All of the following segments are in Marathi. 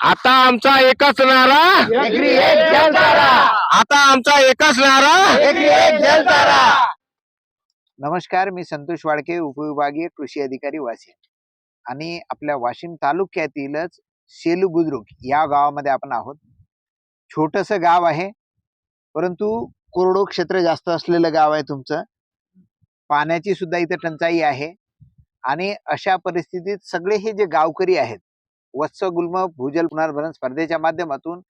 आता आमचा एकच नारा. आता आमचा एकच नारा. नमस्कार मी संतोष वाडके उपविभागीय कृषी अधिकारी वाशिम. आणि आपल्या वाशिम तालुक्यातीलच सेलू बुद्रुक या गावामध्ये आपण आहोत. छोटस गाव आहे परंतु कोरडो क्षेत्र जास्त असलेलं गाव आहे तुमचं. पाण्याची सुद्धा इथे टंचाई आहे. आणि अशा परिस्थितीत सगळे हे जे गावकरी आहेत वत्स गुल्म भूजल पुनर्भरण स्पर्धेच्या माध्यमातून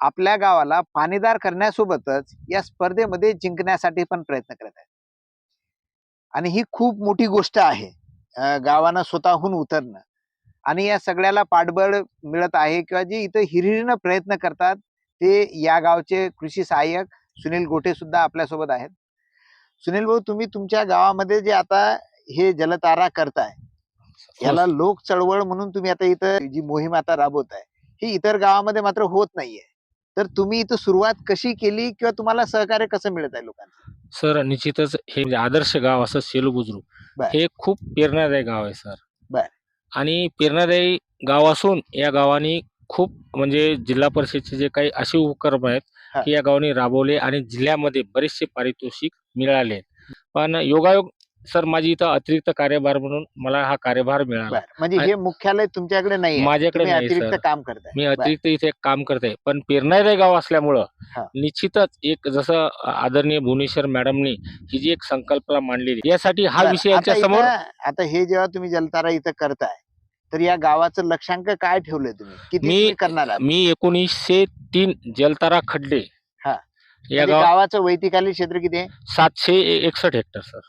आपल्या गावाला पाणीदार करण्यासोबतच या स्पर्धेमध्ये जिंकण्यासाठी पण प्रयत्न करत आहेत. आणि ही खूप मोठी गोष्ट आहे गावानं स्वतःहून उतरणं. आणि या सगळ्याला पाठबळ मिळत आहे किंवा जे इथं हिरहिरीनं प्रयत्न करतात ते या गावचे कृषी सहाय्यक सुनील गोठे सुद्धा आपल्यासोबत आहेत. सुनील भाऊ तुम्ही तुमच्या गावामध्ये जे आता हे जलतारा करताय याला लोक चळवळ म्हणून तुम्ही आता इथं जी मोहीम आता राबवताय ही इतर गावामध्ये मात्र होत नाहीये तर तुम्ही इथं सुरुवात कशी केली किंवा तुम्हाला सहकार्य कसं मिळत आहे लोकांचं सर निश्चितच हे म्हणजे आदर्श गाव असं सेलू बुजुर्ग बर. हे खूप प्रेरणादायी गाव आहे सर बर. आणि प्रेरणादायी गाव असून या गावाने खूप म्हणजे जिल्हा परिषदचे जे काही असे उपक्रम आहेत हा. की या गावाने राबवले आणि जिल्ह्यामध्ये बरेचसे पारितोषिक मिळाले. पण योगायोग सर माझी इथं अतिरिक्त कार्यभार म्हणून मला हा कार्यभार मिळाला बरं. म्हणजे हे मुख्यालय तुमच्याकडे नाही माझ्याकडे तुम्ही नाही अतिरिक्त सर काम करताय मी बरं. अतिरिक्त इथे काम करते पण पेरणारे गाव असल्यामुळं हा. निश्चितच एक जसं आदरणीय भुवनेश्वर मॅडमनी ही जी एक संकल्पना मांडलेली यासाठी हा बरं. विषय आता समोर इथं- आता हे जेव्हा तुम्ही जलतारा इथं करताय तर या गावाचं लक्षांक काय ठेवलंय तुम्ही किती मी- तुम्ही करणार आहात? मी एकोणीसशे तीन जलतारा खड्डे हा. या म्हणजे गाव गावाचं वैतिकालीन क्षेत्र किती आहे सातशे एकसष्ट हेक्टर सर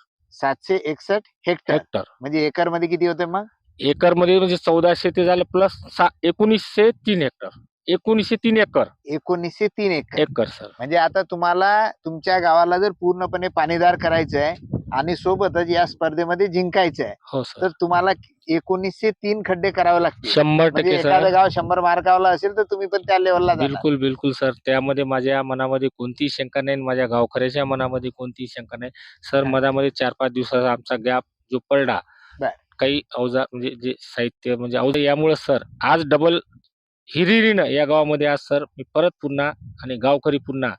सातशे एकसष्ट हेक्टर. हेक्टर. म्हणजे एकरमध्ये किती होते मग? एकरमध्ये म्हणजे चौदाशे ते झालं प्लस एकोणीसशे तीन हेक्टर. एकोणीसशे तीन एकर. एकोणीसशे तीन एकर. Acre sir. म्हणजे आता तुम्हाला तुमच्या गावाला जर पूर्णपणे पाणीदार करायचं आहे आणि सोबतच या स्पर्धेमध्ये जिंकायचं आहे हो सर. तर तुम्हाला एकोणीसशे तीन खड्डे करावे लागतील. शंभर म्हणजे टक्के एखादं सर गाव शंभर मार्कावला असेल तर तुम्ही पण त्या लेवलला जाणार. बिलकुल बिलकुल सर. त्यामध्ये माझ्या मनामध्ये कोणतीही शंका नाही आणि माझ्या गावकऱ्याच्या मनामध्ये कोणतीही शंका नाही. सर हा. मधामध्ये चार पाच दिवसाचा आमचा गॅप जो पडला बर. काही अवजार म्हणजे जे साहित्य म्हणजे अवजार यामुळे सर आज डबल हिरिरीनं या गावामध्ये आज सर मी परत पुन्हा आणि गावकरी पुन्हा.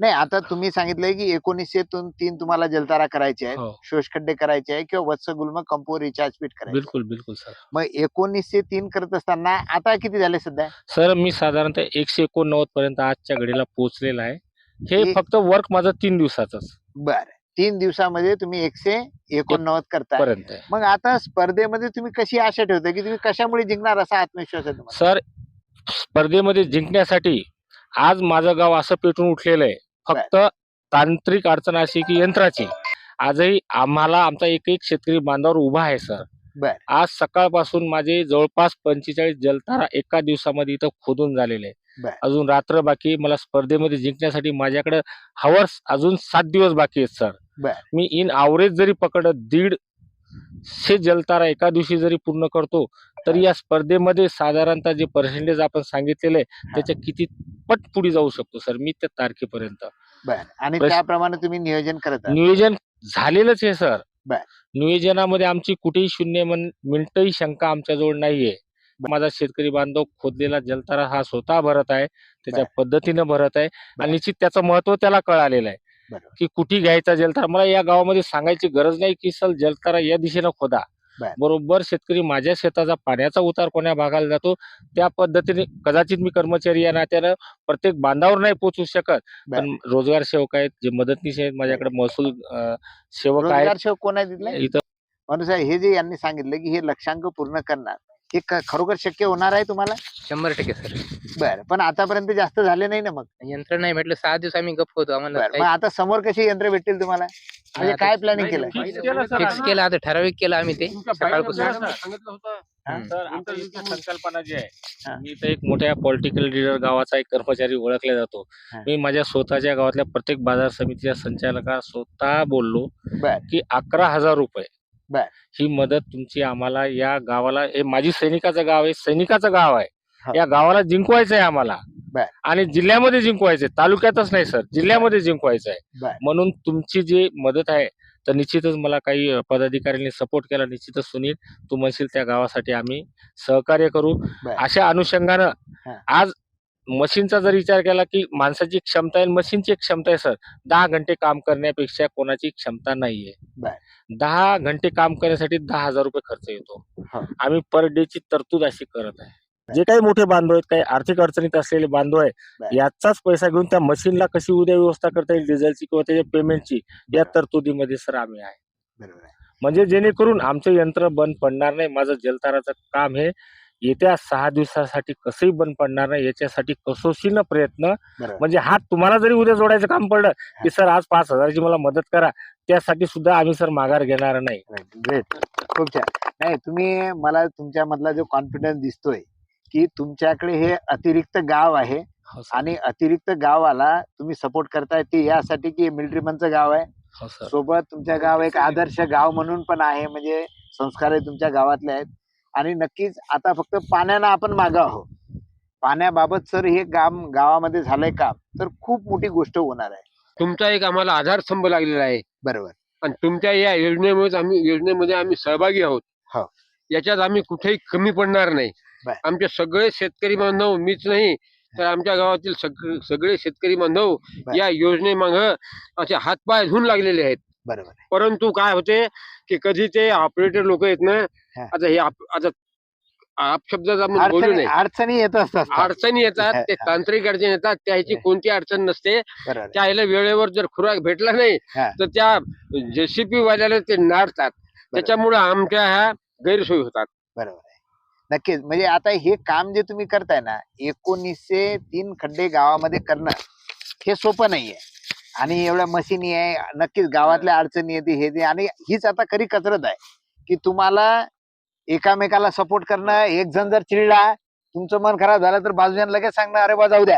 नाही आता तुम्ही सांगितलंय की एकोणीसशे तून तुम्हाला जलतारा करायचे आहेत हो. शोषखड्डे करायचे आहे किंवा वत्स गुल्म कंपो रिचार्ज पीठ करायचे आहे. बिलकुल बिलकुल सर. मग एकोणीसशे तीन करत असताना आता किती झाले सध्या? सर मी साधारणतः एकशे एकोणनव्वद पर्यंत आजच्या घडीला पोहोचलेला आहे. हे फक्त वर्क माझं तीन दिवसाचंच. बर. तीन दिवसामध्ये तुम्ही एकशे एकोणनव्वद करताय. पर्यंत आहे. मग आता स्पर्धेमध्ये तुम्ही कशी आशा ठेवता की तुम्ही कशामुळे जिंकणार असा आत्मविश्वास आहे तुम्हाला? सर स्पर्धेमध्ये जिंकण्यासाठी आज माझं गाव असं पेटून उठलेलं आहे फक्त तांत्रिक अडचण अशी की यंत्राची आजही आम्हाला आमचा एक एक शेतकरी बांधावर उभा आहे सर. आज सकाळपासून माझे जवळपास पंचेचाळीस जलतारा एका दिवसामध्ये इथं खोदून झालेले अजून रात्र बाकी. मला स्पर्धेमध्ये जिंकण्यासाठी माझ्याकडे हवर्स अजून सात दिवस बाकी आहेत सर. मी इन आवरेज जरी पकडत दीड शे जलतारा एका दिवशी जरी पूर्ण करतो तरी या स्पर्धेमध्ये साधारणतः जे पर्सेंटेज आपण सांगितलेलं आहे त्याच्या किती पट पुढे जाऊ शकतो सर? मी त्या तारखेपर्यंत. आणि त्याप्रमाणे तुम्ही नियोजन करत नियोजन झालेलंच आहे सर. नियोजनामध्ये आमची कुठेही शून्य मन- मिनिटही शंका आमच्याजवळ नाहीये. माझा शेतकरी बांधव खोदलेला जलतारा हा स्वतः भरत आहे त्याच्या पद्धतीनं भरत आहे. आणि निश्चित त्याचं महत्त्व त्याला कळालेलं आहे. की कुठे घ्यायचा जलतारा. मला या गावामध्ये सांगायची गरज नाही की सल जलतारा या दिशेनं खोदा. बरोबर शेतकरी माझ्या शेताचा पाण्याचा उतार कोण्या भागाला जातो त्या पद्धतीने कदाचित मी कर्मचारी या नात्यानं प्रत्येक बांधावर नाही पोहोचू शकत. पण रोजगार सेवक आहेत जे मदतनीस आहेत माझ्याकडे महसूल सेवक आहेत. कोण इथं साहेब हे जे यांनी सांगितलं की हे लक्षांक पूर्ण करणार हे खरोखर शक्य होणार आहे तुम्हाला? शंभर टक्के सर. बरं पण आतापर्यंत जास्त झाले नाही ना मग? यंत्र नाही भेटलं सहा दिवस आम्ही गप्प होतो आम्हाला बरं मग आता समोर कशी यंत्र भेटतील तुम्हाला? म्हणजे आता- काय प्लॅनिंग केलं फिक्स केलं आता ठराविक केलं आम्ही ते सकाळपासून? सर आमची इथं संकल्पना जी हा. आहे मी इथं एक मोठ्या पॉलिटिकल लीडर गावाचा एक कर्मचारी ओळखला जातो. हा. मी माझ्या स्वतःच्या गावातल्या प्रत्येक बाजार समितीच्या संचालका स्वतः बोललो बर. की अकरा हजार रुपये बर. ही मदत तुमची आम्हाला या गावाला हे माझी सैनिकाचं गाव आहे सैनिकाचं गाव हा. आहे या गावाला जिंकवायचं आहे आम्हाला बर. आणि जिल्ह्यामध्ये जिंकवायचंय तालुक्यातच नाही सर जिल्ह्यामध्ये जिंकवायचं आहे. म्हणून तुमची जी मदत आहे तर निश्चितच मला काही अ, पदाधिकाऱ्यांनी सपोर्ट केला निश्चितच सुनील तू म्हणशील त्या गावासाठी आम्ही सहकार्य करू बर. अशा अनुषंगानं हा. आज मशीनचा जर विचार केला की माणसाची क्षमता आहे मशीनची एक क्षमता आहे सर दहा घंटे काम करण्यापेक्षा कोणाची क्षमता नाहीये. दहा घंटे काम करण्यासाठी दहा हजार रुपये खर्च येतो. आम्ही पर डे ची तरतूद अशी करत आहे जे काही मोठे बांधव आहेत काही आर्थिक अडचणीत असलेले बांधव आहे. याचाच पैसा घेऊन त्या मशीनला कशी उद्या व्यवस्था करता येईल डिझेलची किंवा त्याच्या पेमेंटची या. तरतुदीमध्ये सर आम्ही आहे. म्हणजे जेणेकरून आमचे यंत्र बंद पडणार नाही माझं जलताराचं काम हे येत्या सहा दिवसासाठी कसंही बंद पडणार नाही याच्यासाठी कसोशीनं प्रयत्न. म्हणजे हात तुम्हाला जरी उद्या जोडायचं काम पडलं की सर आज पाच हजाराची मला मदत करा त्यासाठी सुद्धा आम्ही सर माघार घेणार नाही. ग्रेट खूप छान. नाही तुम्ही मला तुमच्यामधला जो कॉन्फिडन्स दिसतोय की तुमच्याकडे हे अतिरिक्त गाव आहे हो आणि अतिरिक्त गावाला तुम्ही सपोर्ट करताय ते यासाठी की मिलिटरी मनचं गाव आहे? हो सोबत तुमच्या गाव एक आदर्श गाव म्हणून पण आहे म्हणजे संस्कार तुमच्या गावातले आहेत. आणि नक्कीच आता फक्त पाण्यानं आपण मागं आहोत पाण्याबाबत सर हे काम गावामध्ये झालंय काम तर खूप मोठी गोष्ट होणार आहे तुमचा एक आम्हाला आधारस्तंभ लागलेला आहे बरोबर आणि तुमच्या या योजनेमुळे आम्ही योजनेमध्ये आम्ही सहभागी आहोत हो. याच्यात आम्ही कुठेही कमी पडणार नाही बर. आमचे सगळे शेतकरी बांधव मीच नाही तर आमच्या गावातील सग- सगळे शेतकरी बांधव बर. या योजनेमाग असे हातपाय धुवून लागलेले आहेत बरोबर आहे. परंतु काय होते की कधी ते ऑपरेटर लोक आहेत ना हा. आता हे आप- आता अपशब्दात आपण बोलू अडचणी नये. अडचणी येत असतात. अडचणी येतात ते तांत्रिक अडचणी येतात त्याची. कोणती अडचण नसते. त्याला वेळेवर जर खुराक भेटला नाही. तर त्या जेसीपी वाल्याला ते नाडतात त्याच्यामुळे आमच्या ह्या गैरसोयी होतात. बरोबर नक्कीच. म्हणजे आता हे काम जे तुम्ही करताय ना एकोणीसशे तीन खड्डे गावामध्ये करणं हे सोपं नाहीये. आणि एवढ्या मशीनी आहे नक्कीच गावातल्या अडचणी येते हे ते आणि हीच आता खरी कसरत आहे की तुम्हाला एकामेकाला सपोर्ट करणं एक जण जर चिडला तुमचं मन खराब झालं तर बाजूने लगेच सांगणं अरे बा जाऊ द्या.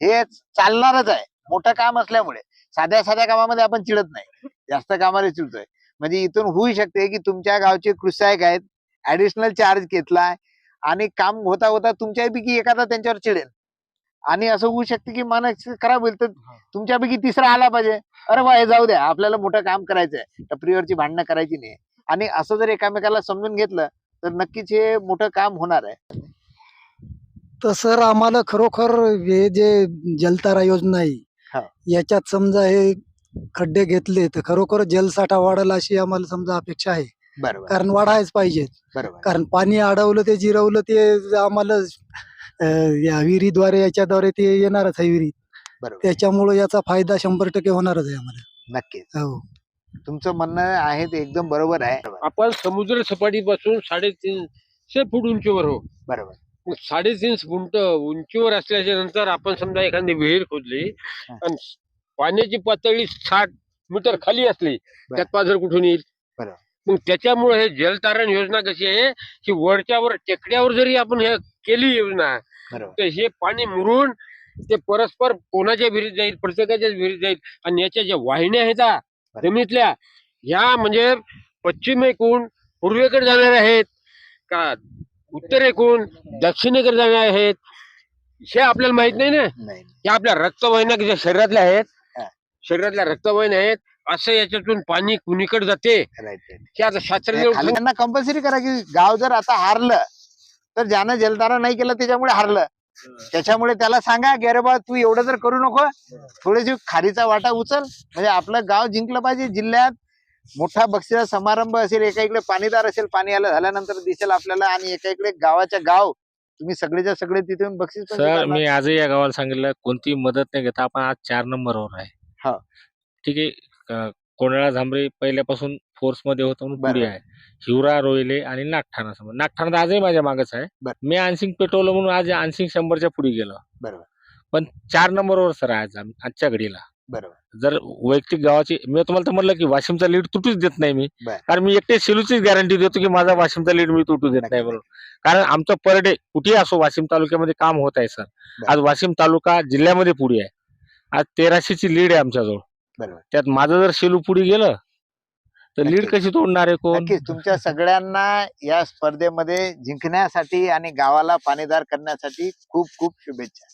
हे चालणारच आहे. मोठं काम असल्यामुळे. साध्या साध्या कामामध्ये आपण चिडत नाही. जास्त कामाला चिडतोय. म्हणजे इथून होऊ शकते की तुमच्या गावचे कृषायक आहेत ऍडिशनल चार्ज घेतलाय आणि काम होता होता तुमच्यापैकी एखादा त्यांच्यावर चिडेल. आणि असं होऊ शकते की मानसिक खराब होईल तर तुमच्यापैकी तिसरा आला पाहिजे. अरे वा हे जाऊ द्या. आपल्याला मोठं काम करायचंय. टपरीवरची भांडणं करायची नाही. आणि असं जर एकामेकाला समजून घेतलं तर नक्कीच हे मोठं काम होणार आहे. तर सर आम्हाला खरोखर हे जे जलतारा योजना हा. आहे याच्यात समजा हे खड्डे घेतले तर खरोखर जलसाठा वाढेल अशी आम्हाला समजा अपेक्षा आहे. बरोबर. कारण वाढायच पाहिजे बरोबर. कारण पाणी अडवलं ते जिरवलं ते आम्हाला अं, या विहिरीद्वारे याच्याद्वारे ते येणारच आहे विहिरीत बरोबर. त्याच्यामुळे याचा फायदा शंभर टक्के होणारच आहे आम्हाला. नक्कीच. हो. तुमचं म्हणणं आहे ते एकदम बरोबर आहे. आपण समुद्र सपाटीपासून साडेतीनशे फूट उंचीवर हो बरोबर. मग साडेतीन फूट उंचीवर असल्याच्या नंतर आपण समजा एखादी विहीर खोदली आणि पाण्याची पातळी साठ मीटर खाली असली त्यात पाझर कुठून येईल? बरोबर. मग त्याच्यामुळे हे जलतारण योजना कशी आहे की वरच्या वर टेकड्यावर जरी आपण हे केली योजना तर हे पाणी मुरून ते परस्पर कोणाच्या विहिरीत जाईल प्रत्येकाच्याच विहिरीत जाईल आणि याच्या ज्या वाहिन्या आहेत जमिनीतल्या ह्या म्हणजे पश्चिमेकडून पूर्वेकडे जाणाऱ्या आहेत का उत्तरेकडून दक्षिणेकडे जाणाऱ्या आहेत हे आपल्याला माहीत नाही ना? या आपल्या रक्तवाहिन्या ज्या शरीरातल्या आहेत. शरीरातल्या रक्तवाहिन्या आहेत असं याच्यातून पाणी कुणीकडे जाते? हे आता शास्त्रज्ञ खाली त्यांना कंपल्सरी करा की गाव जर आता हारलं तर ज्यानं जलधारा नाही केलं त्याच्यामुळे हारलं. त्याच्यामुळे त्याला सांगा की अरे बा तू एवढं जर करू नको. थोडीशी खारीचा वाटा उचल. म्हणजे आपलं गाव जिंकलं पाहिजे. जिल्ह्यात मोठा बक्षीचा समारंभ असेल एका इकडे पाणीदार असेल पाणी आलं झाल्यानंतर दिसेल आपल्याला. आणि एका इकडे गावाच्या गाव तुम्ही सगळेच्या सगळे तिथे येऊन बक्षीस पण सर. मी आजही या गावाला सांगितलं कोणतीही मदत नाही घेता. आपण आज चार नंबरवर आहे. हा. ठीक आहे. कोंडाळा झांबरे पहिल्यापासून फोर्समध्ये होतो म्हणून पुढे बरोबर. आहे. हिवरा रोहिले आणि नागठाणा समोर. नागठाणा आजही माझ्या मागच आहे. मी आणसिंग पेटवलं म्हणून आज आणसिंग शंभरच्या पुढे गेलो. बरोबर. पण चार नंबरवर सर आज आजच्या घडीला. बरोबर. जर वैयक्तिक गावाची मी तुम्हाला तर म्हणलं की वाशिमचा लीड तुटूच देत नाही मी. कारण मी एकटे शेलूचीच गॅरंटी देतो की माझा वाशिमचा लीड मी तुटू देत नाही म्हणून. कारण आमचं पर डे कुठेही असो वाशिम तालुक्यामध्ये काम होत आहे सर. आज वाशिम तालुका जिल्ह्यामध्ये पुढे आहे. आज तेराशेची लीड आहे आमच्याजवळ. बरोबर. त्यात माझं जर शेलू पुढे गेलं तर लीड. कशी तोडणार आहे कोण? नक्कीच. तुमच्या सगळ्यांना या स्पर्धेमध्ये जिंकण्यासाठी आणि गावाला पाणीदार करण्यासाठी खूप खूप शुभेच्छा.